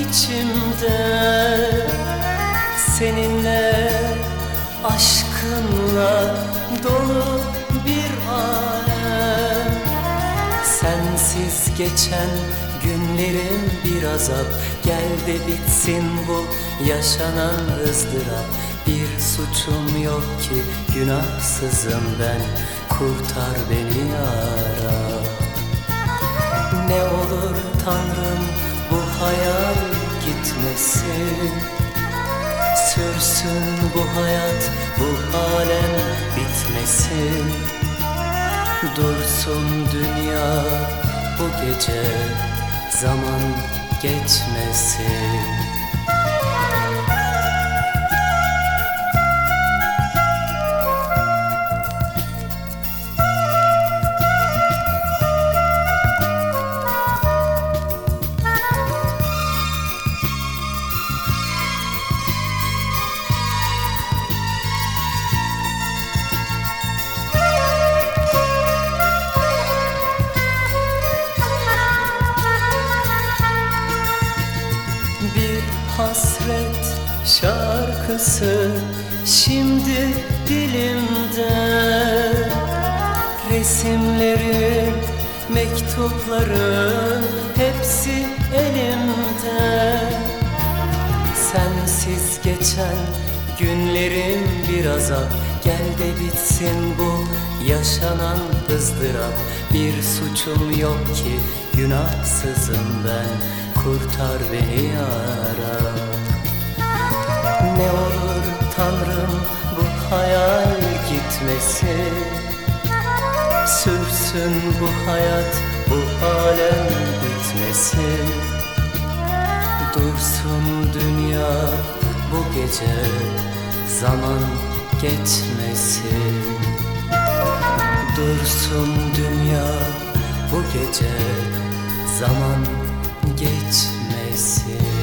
içimde. Seninle aşkınla dolu bir alem. Sensiz geçen günlerim bir azap Gel de bitsin bu yaşanan ızdırap. Bir suçum yok ki günahsızım ben. Kurtar beni yara Ne olur Tanrım hayal gitmesin Sürsün bu hayat bu alem bitmesin Dursun dünya bu gece zaman geçmesin Bir hasret şarkısı şimdi dilimde. Resimlerin, mektupların hepsi elimde. Sensiz geçen günlerim bir azap Gel de bitsin bu yaşanan ızdırap. Bir suçum yok ki günahsızım ben Kurtar beni yara. Ne olur Tanrım bu hayal gitmesin. Sürsün bu hayat bu alem bitmesin. Dursun dünya bu gece zaman geçmesin. Dursun dünya bu gece zaman geçmesin